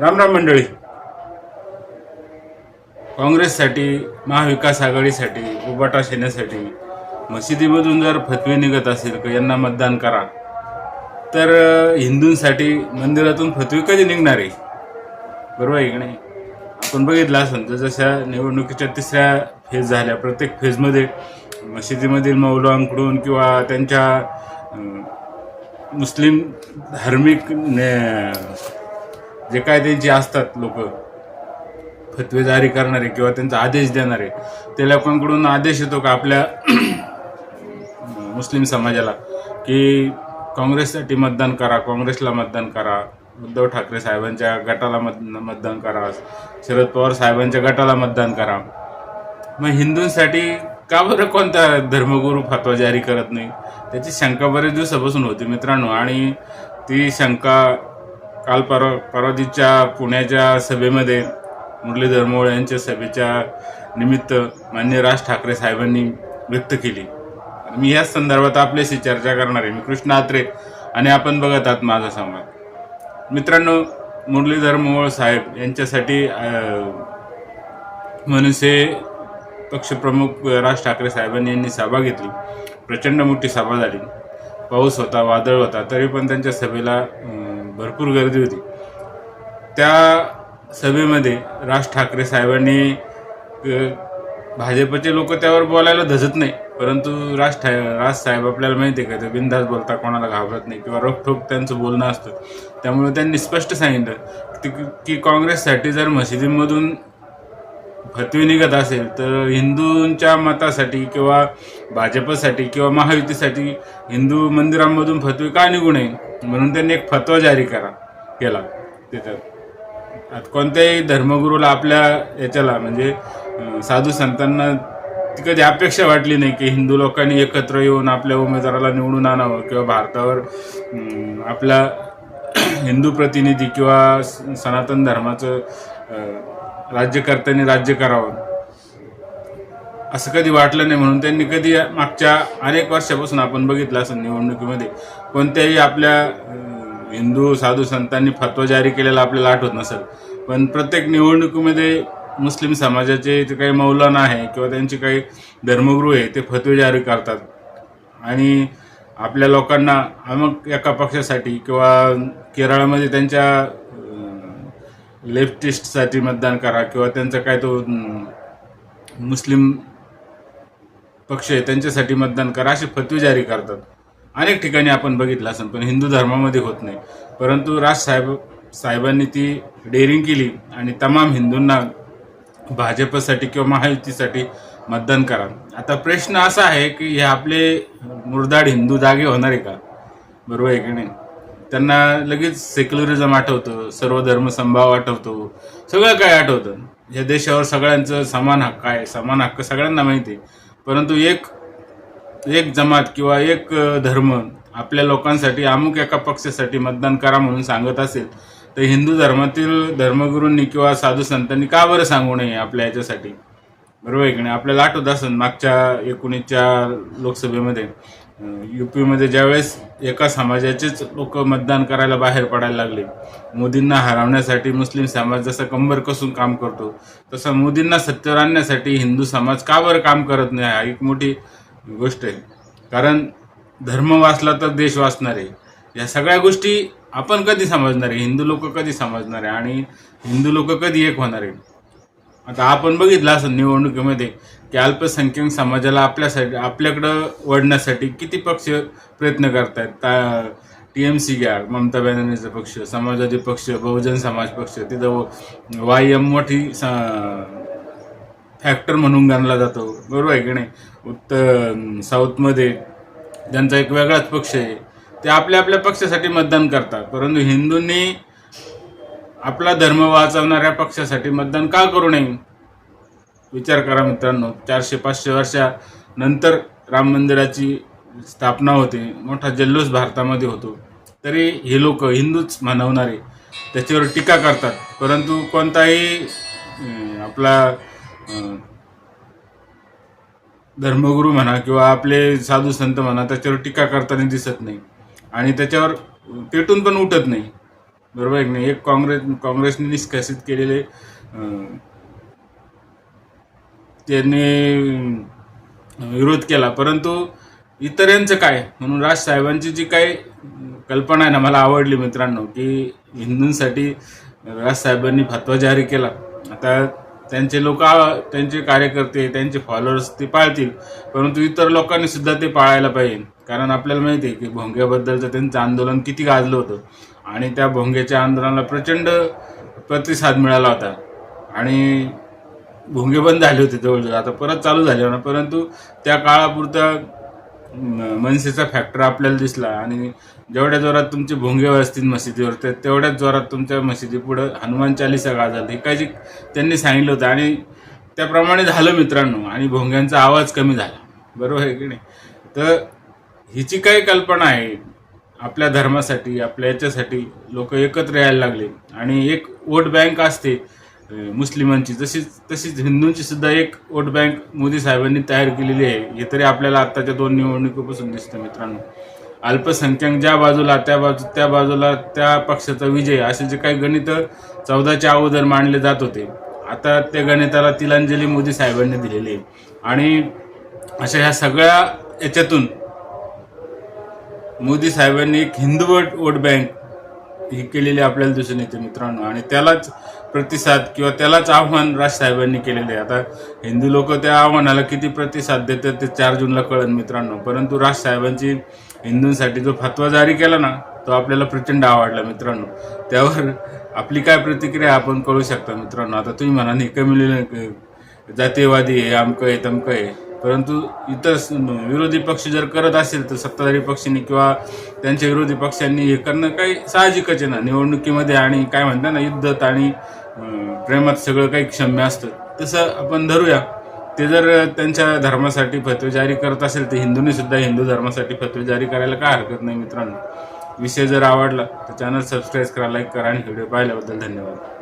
रामराम मंडळी. काँग्रेससाठी महाविकास आघाडीसाठी उबाटा सेनेसाठी मशिदीमधून जर फतवे निघत असेल की यांना मतदान करा. तर हिंदूंसाठी मंदिरातून फतवे कधी निघणार? आहे बरोबर आहे की नाही? आपण बघितलं असं तर जशा निवडणुकीच्या तिसऱ्या फेज झाल्या प्रत्येक फेजमध्ये मशिदीमधील मौलांकडून किंवा त्यांच्या मुस्लिम धार्मिक ने- जे काय त्यांचे असतात लोक फतवे जारी करणारे किंवा त्यांचा आदेश देणारे त्या लोकांकडून आदेश येतो का आपल्या मुस्लिम समाजाला की काँग्रेससाठी मतदान करा काँग्रेसला मतदान करा उद्धव ठाकरे साहेबांच्या गटाला मत मतदान करा शरद पवार साहेबांच्या गटाला मतदान करा. मग हिंदूंसाठी का बरं कोणता धर्मगुरू फतवा जारी करत नाही? त्याची शंका बरेच दिवसापासून होती मित्रांनो आणि ती शंका काल परवा परवादीच्या पुण्याच्या सभेमध्ये मुरलीधर मोळ यांच्या सभेच्या निमित्त मान्य राज ठाकरे साहेबांनी व्यक्त केली. मी याच संदर्भात आपल्याशी चर्चा करणार आहे. मी कृष्ण आत्रे आणि आपण बघत आहात माझा संवाद. मित्रांनो मुरलीधर मोहोळ साहेब यांच्यासाठी मनसे पक्षप्रमुख राज ठाकरे साहेबांनी यांनी सभा घेतली. प्रचंड मोठी सभा झाली. पाऊस होता वादळ होता तरी पण त्यांच्या सभेला भरपूर गर्दी होती. त्या सभेमध्ये राज ठाकरे साहेबांनी भाजपचे लोक त्यावर बोलायला धजत नाही परंतु राज ठा राज साहेब आपल्याला माहिती आहे का ते बिंदास बोलता कोणाला घाबरत नाही किंवा रोखठोक त्यांचं बोलणं असतं. त्यामुळे त्यांनी स्पष्ट सांगितलं की- की काँग्रेससाठी जर मशिदीमधून फतवे निघत असेल तर हिंदूंच्या मतासाठी किंवा भाजपसाठी किंवा महायुतीसाठी हिंदू मंदिरांमधून फतवे का निघू नये? म्हणून त्यांनी एक फतवा जारी करा केला त्याच्यात आता कोणत्याही धर्मगुरूला आपल्या याच्याला म्हणजे साधू संतांना ती कधी अपेक्षा वाटली नाही की हिंदू लोकांनी एकत्र येऊन आपल्या उमेदवाराला निवडून आणावं किंवा भारतावर आपला हिंदू प्रतिनिधी किंवा स- सनातन धर्माचं राज्यकर्त्यांनी राज्य करावं. असं कधी वाटलं नाही म्हणून त्यांनी कधी मागच्या अनेक वर्षापासून आपण बघितलं असं निवडणुकीमध्ये कोणत्याही आपल्या हिंदू साधू संतांनी फतवा जारी केलेला आपल्याला आठवत नसेल. पण प्रत्येक निवडणुकीमध्ये मुस्लिम समाजाचे जे काही मौलाना आहे किंवा त्यांचे काही धर्मगुरू आहे ते फतवे जारी करतात. आणि आपल्या लोकांना अमुक एका पक्षासाठी किंवा केरळमध्ये त्यांच्या लेफ्टिस्टसाठी मतदान करा किंवा त्यांचा काय तो मुस्लिम पक्ष आहे त्यांच्यासाठी मतदान करा असे फतवे जारी करतात. अनेक ठिकाणी आपण बघितलं असं पण हिंदू धर्मामध्ये होत नाही. परंतु राज साहेब साहेबांनी ती डेअरिंग केली आणि तमाम हिंदूंना भाजपसाठी किंवा महायुतीसाठी मतदान करा. आता प्रश्न असा आहे की हे आपले मुरदाड हिंदू जागे होणार आहे का? बरोबर आहे की नाही? त्यांना लगेच सेक्युलरिझम आठवतं सर्व धर्मसंभाव आठवतो. सगळं काय आठवतं? या देशावर सगळ्यांचं समान हक्क आहे समान हक्क सगळ्यांना माहिती आहे. परंतु एक एक जमात किंवा एक धर्म आपल्या लोकांसाठी अमुक एका पक्षासाठी मतदान करा म्हणून सांगत असेल तर हिंदू धर्मातील धर्मगुरूंनी किंवा साधू संतांनी का बरं सांगू नये आपल्या याच्यासाठी? बरोबर आहे की नाही? आपल्याला आठवत असेल मागच्या एकोणीसच्या लोकसभेमध्ये युपीमध्ये ज्यावेळेस एका समाजाचेच लोक मतदान करायला बाहेर पडायला लागले मोदींना हरवण्यासाठी मुस्लिम समाज जसा कंबर कसून काम करतो तसं मोदींना सत्तेवर आणण्यासाठी हिंदू समाज का बरं काम करत नाही हा एक मोठी गोष्ट आहे. कारण धर्म वाचला तर देश वाचणार आहे. या सगळ्या गोष्टी आपण कधी समजणार आहे? हिंदू लोक कधी समजणार आहे? आणि हिंदू लोक कधी एक होणार आहे? आता आपण बघितलं असं निवडणुकीमध्ये की अल्पसंख्याक समाजाला आपल्यासाठी आपल्याकडं वळण्यासाठी किती पक्ष प्रयत्न करतायत? टी एम सी घ्या ममता बॅनर्जीचा पक्ष समाजवादी पक्ष बहुजन समाज पक्ष तिथं वाय एम मोठी फॅक्टर म्हणून गणला जातो. बरोबर आहे की नाही? उत्तर साऊथमध्ये ज्यांचा एक वेगळाच पक्ष आहे ते आपल्या आपल्या पक्षासाठी मतदान करतात. परंतु हिंदूंनी आपला धर्म वाचवणाऱ्या पक्षासाठी मतदान का करू नये? विचार करा मित्रांनो. चारशे पाचशे वर्षानंतर राम मंदिराची स्थापना होते. मोठा जल्लोष भारतामध्ये होतो. तरी हे लोक हिंदूच म्हणवणारे त्याच्यावर टीका करतात. परंतु कोणताही आपला धर्मगुरू म्हणा किंवा आपले साधू संत म्हणा त्याच्यावर टीका करताना दिसत नाही. आणि त्याच्यावर पेटून पण उठत नाही. बरोबर एक नाही? एक काँग्रेस काँग्रेसने निष्कासित केलेले त्यांनी विरोध केला. परंतु इतरांचं काय? म्हणून राज साहेबांची जी काही कल्पना आहे ना मला आवडली मित्रांनो की हिंदूंसाठी राज साहेबांनी फतवा जारी केला. आता त्यांचे लोक त्यांचे कार्यकर्ते त्यांचे फॉलोअर्स ते पाळतील परंतु इतर लोकांनी सुद्धा ते पाळायला पाहिजे. कारण आपल्याला माहिती आहे की भोंग्याबद्दलचं त्यांचं आंदोलन किती गाजलं होतं. आणि त्या भोंग्याच्या आंदोलनाला प्रचंड प्रतिसाद मिळाला होता. आणि भोंगे बंद झाले होते जवळजवळ आता परत चालू झाले होणार. परंतु त्या काळापुरता मनसेचा फॅक्टर आपल्याला दिसला आणि जेवढ्या जोरात तुमचे भोंगे असतील मशिदीवर तेवढ्याच जोरात तुमच्या मशिदी पुढं हनुमान चालिसा गाजल हे काही त्यांनी सांगितलं होतं आणि त्याप्रमाणे झालं मित्रांनो आणि भोंग्यांचा आवाज कमी झाला. बरोबर आहे की नाही? तर हिची काय कल्पना आहे. आपल्या धर्मासाठी आपल्या याच्यासाठी लोक एकत्र यायला लागले आणि एक वोट बँक असते. मुस्लिमांची. तशीच तशीच हिंदूंची सुद्धा एक वोट बँक मोदी साहेबांनी तयार केलेली आहे. हे तरी आपल्याला आत्ताच्या दोन निवडणुकीपासून दिसतं मित्रांनो. अल्पसंख्याक ज्या बाजूला त्या बाजू त्या बाजूला त्या पक्षाचा विजय असे जे काही गणित चौदाच्या अगोदर मांडले जात होते आता त्या गणिताला तिलांजली मोदी साहेबांनी दिलेली आहे. आणि अशा ह्या सगळ्या याच्यातून मोदी साहेबांनी एक हिंदू वोट वोट बँक ही केलेली आपल्याला दिसून येते मित्रांनो. आणि त्यालाच प्रतिसाद किंवा त्यालाच आव्हान राज साहेबांनी केलेले आहे. आता हिंदू लोक त्या आव्हानाला किती प्रतिसाद देतात ते चार जूनला कळन मित्रांनो. परंतु राज साहेबांची हिंदूंसाठी जो फतवा जारी केला ना तो आपल्याला प्रचंड आवडला मित्रांनो. त्यावर आपली काय प्रतिक्रिया आपण कळू शकता मित्रांनो. आता तुम्ही म्हणा नाही कमी जातीयवादी आहे अमकं आहे तमकं आहे. परंतु इतर विरोधी पक्ष जर करत असेल तर सत्ताधारी पक्षांनी किंवा त्यांच्या विरोधी पक्षांनी हे करणं काही साहजिकच आहे ना. निवडणुकीमध्ये आणि काय म्हणतात ना युद्धात आणि प्रेमात सगळं काही क्षम्य असतं. तसं आपण धरूया. ते जर त्यांच्या धर्मासाठी फतवे जारी करत असेल तर हिंदूंनी सुद्धा हिंदू धर्मासाठी फतवे जारी करायला काय हरकत नाही मित्रांनो. विषय जर आवडला तर चॅनल सबस्क्राईब करा लाईक करा आणि व्हिडिओ पाहिल्याबद्दल धन्यवाद.